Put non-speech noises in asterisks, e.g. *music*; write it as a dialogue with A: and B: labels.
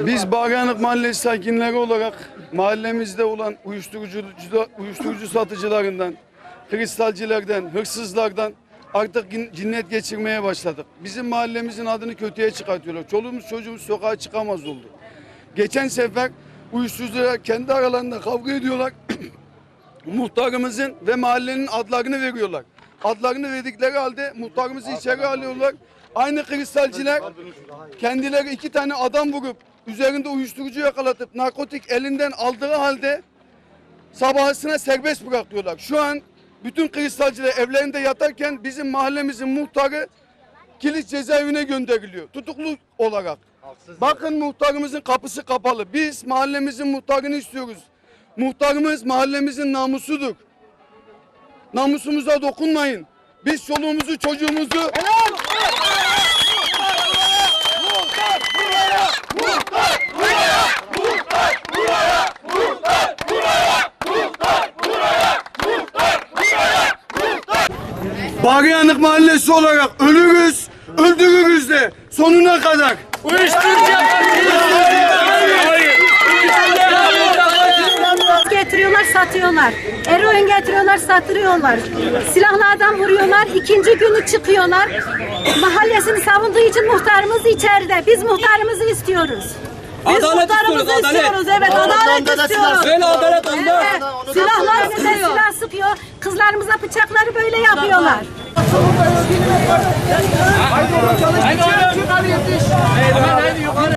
A: Biz Bağranık Mahallesi sakinleri olarak mahallemizde olan uyuşturucu, uyuşturucu satıcılarından, kristalcilerden, hırsızlardan artık cin- cinnet geçirmeye başladık. Bizim mahallemizin adını kötüye çıkartıyorlar. Çoluğumuz çocuğumuz sokağa çıkamaz oldu. Geçen sefer uyuşturucular kendi aralarında kavga ediyorlar. *clears throat* muhtarımızın ve mahallenin adlarını veriyorlar. Adlarını verdikleri halde muhtarımızı içeri alıyorlar. Aynı kristalciler kendileri iki tane adam vurup üzerinde uyuşturucu yakalatıp narkotik elinden aldığı halde sabahısına serbest bırakıyorlar. Şu an bütün kristalciler evlerinde yatarken bizim mahallemizin muhtarı kilit cezaevine gönderiliyor. Tutuklu olarak. Bakın muhtarımızın kapısı kapalı. Biz mahallemizin muhtarını istiyoruz. Muhtarımız mahallemizin namusudur. Namusumuza dokunmayın. Biz çoluğumuzu çocuğumuzu Bağlayanık Mahallesi olarak ölürüz, öldürürüz de sonuna kadar.
B: getiriyorlar satıyorlar. Eroin getiriyorlar satıyorlar. Silahlı adam vuruyorlar. İkinci günü çıkıyorlar. Mahallesini savunduğu için muhtarımız içeride. Biz muhtarımızı istiyoruz. Biz
C: Adalet
B: muhtarımızı
C: istiyoruz, adalet.
B: istiyoruz. Evet adalet istiyoruz.
C: Böyle adalet olmaz.
B: Evet. Silahlar bize silah sıkıyor. Kızlarımıza bıçakları böyle yapıyorlar. I know